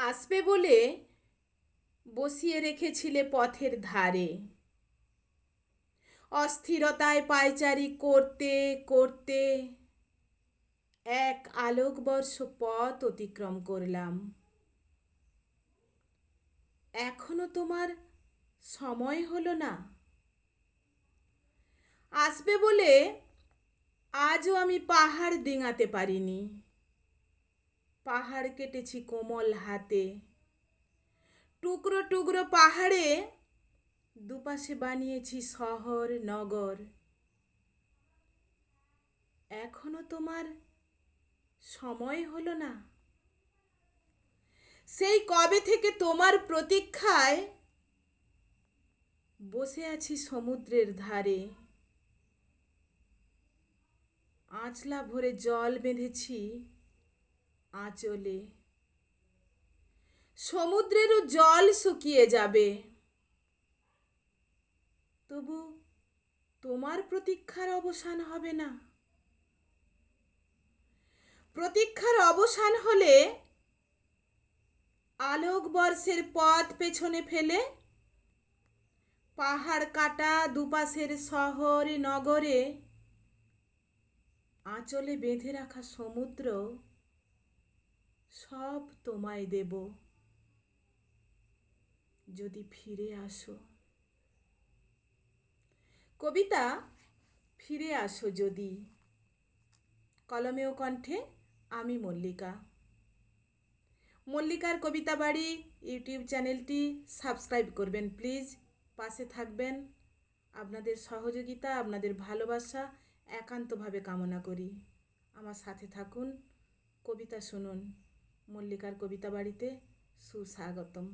আসবে বলে বসিয়ে রেখেছিলে পথের ধারে। অস্থিরতায় পায়চারি করতে করতে এক আলোকবর্ষ পথ অতিক্রম করলাম। এখনও তোমার সময় হলো না। আসবে বলে আজও আমি পাহাড় ডিঙাতে পারিনি। পাহাড় কেটেছি কোমল হাতে। টুকরো টুকরো পাহাড়ে দুপাশে বানিয়েছি শহর, নগর। এখনও তোমার সময় হলো না। সেই কবে থেকে তোমার প্রতীক্ষায় বসে আছি সমুদ্রের ধারে। আঁচলা ভরে জল বেঁধেছি। আঁচলে। সমুদ্রেরও জল শুকিয়ে যাবে। তবু তোমার প্রতীক্ষার অবসান হবে না। প্রতীক্ষার অবসান হলে আলোক বর্ষের পথ পেছনে ফেলে পাহাড় কাটা দুপাশের শহর নগরে আঁচলে বেঁধে রাখা সমুদ্র সব তোমায় দেব। যদি ফিরে আসো। কবিতা, ফিরে আসো যদি। কলমে কণ্ঠে, আমি মল্লিকা। মল্লিকার কবিতা বাড়ি, ইউটিউব চ্যানেলটি সাবস্ক্রাইব করবেন প্লিজ। পাশে থাকবেন। আপনাদের সহযোগিতা, আপনাদের ভালোবাসা একান্তভাবে কামনা করি। আমার সাথে থাকুন, কবিতা শুনুন। মল্লিকার কবিতা বাড়িতে সুস্বাগতম।